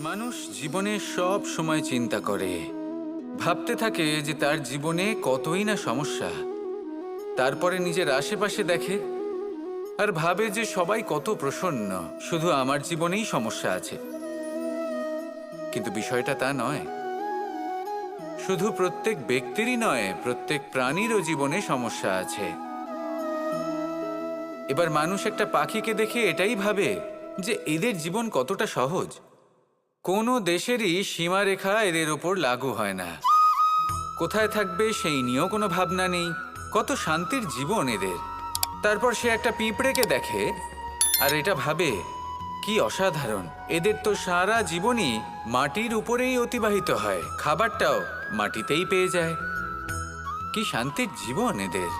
মানুষ জীবনে সব সময় চিন্তা করে। ভাবতে থাকে যে তার জীবনে কতই না সমস্যা। তারপরে নিজের আশেপাশে দেখে আর ভাবে যে সবাই কত প্রসন্ন, শুধু আমার জীবনেই সমস্যা আছে। কিন্তু বিষয়টা তা নয়। শুধু প্রত্যেক ব্যক্তিরই নয়, প্রত্যেক প্রাণীরও জীবনে সমস্যা আছে। এবার মানুষ একটা পাখিকে দেখে এটাই ভাবে যে এদের জীবন কতটা সহজ। কোনো দেশেরই সীমারেখা এদের ওপর লাগু হয় না। কোথায় থাকবে সেই নিয়েও কোনো ভাবনা নেই। কত শান্তির জীবন এদের। তারপর সে একটা পিঁপড়েকে দেখে, আর এটা ভাবে, কি অসাধারণ। এদের তো সারা জীবনই মাটির উপরেই অতিবাহিত হয়। খাবারটাও মাটিতেই পেয়ে যায়। কি শান্তির জীবন এদের।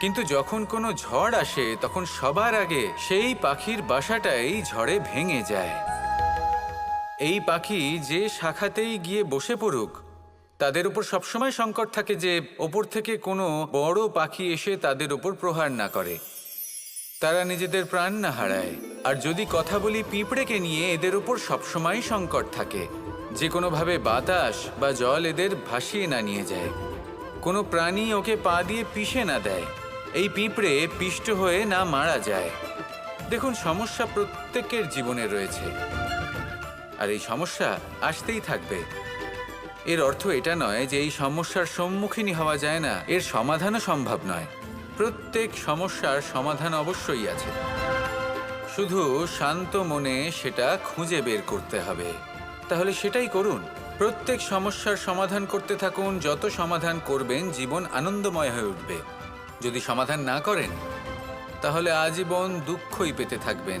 কিন্তু যখন কোনো ঝড় আসে, তখন সবার আগে সেই পাখির বাসাটাই ঝড়ে ভেঙে যায়। এই পাখি যে শাখাতেই গিয়ে বসে পড়ুক, তাদের উপর সবসময় সংকট থাকে যে ওপর থেকে কোনো বড় পাখি এসে তাদের উপর প্রহার না করে। তারা নিজেদের প্রাণ না হারায়। আর যদি কথা বলি পিঁপড়েকে নিয়ে, এদের উপর সবসময় সংকট থাকে। যে কোনোভাবে বাতাস বা জল এদের ভাসিয়ে না নিয়ে যায়। কোনো প্রাণী ওকে পা দিয়ে পিষে না দেয়। এই পিঁপড়ে পিষ্ট হয়ে না মারা যায়। দেখুন, সমস্যা প্রত্যেকের জীবনে রয়েছে। আর এই সমস্যা আসতেই থাকবে। এর অর্থ এটা নয় যে এই সমস্যার সম্মুখীনই হওয়া যায় না। এর সমাধানও সম্ভব নয়। প্রত্যেক সমস্যার সমাধান অবশ্যই আছে। শুধু শান্ত মনে সেটা খুঁজে বের করতে হবে। তাহলে সেটাই করুন। প্রত্যেক সমস্যার সমাধান করতে থাকুন। যত সমাধান করবেন, জীবন আনন্দময় হয়ে উঠবে। যদি সমাধান না করেন, তাহলে আজীবন দুঃখই পেতে থাকবেন।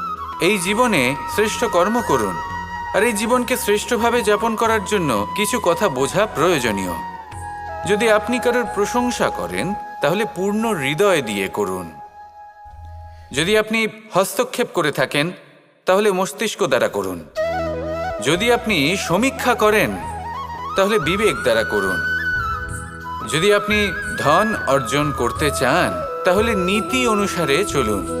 এই জীবনে শ্রেষ্ঠ কর্ম করুন। আর এই জীবনকে শ্রেষ্ঠভাবে যাপন করার জন্য কিছু কথা বোঝা প্রয়োজনীয়। যদি আপনি কারোর প্রশংসা করেন, তাহলে পূর্ণ হৃদয় দিয়ে করুন। যদি আপনি হস্তক্ষেপ করে থাকেন, তাহলে মস্তিষ্ক দ্বারা করুন। যদি আপনি সমীক্ষা করেন, তাহলে বিবেক দ্বারা করুন। যদি আপনি ধন অর্জন করতে চান, তাহলে নীতি অনুসারে চলুন।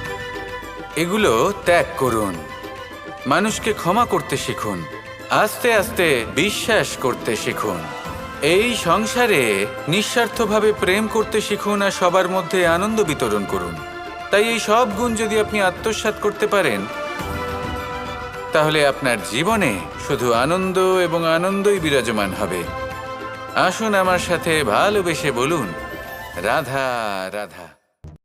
এগুলো ত্যাগ করুন। মানুষকে ক্ষমা করতে শিখুন। আস্তে আস্তে বিশ্বাস করতে শিখুন। এই সংসারে নিঃস্বার্থভাবে প্রেম করতে শিখুন আর সবার মধ্যে আনন্দ বিতরণ করুন। তাই এই সব গুণ যদি আপনি আত্মসাৎ করতে পারেন, তাহলে আপনার জীবনে শুধু আনন্দ এবং আনন্দই বিরাজমান হবে। আসুন আমার সাথে ভালোবেসে বলুন, রাধা রাধা।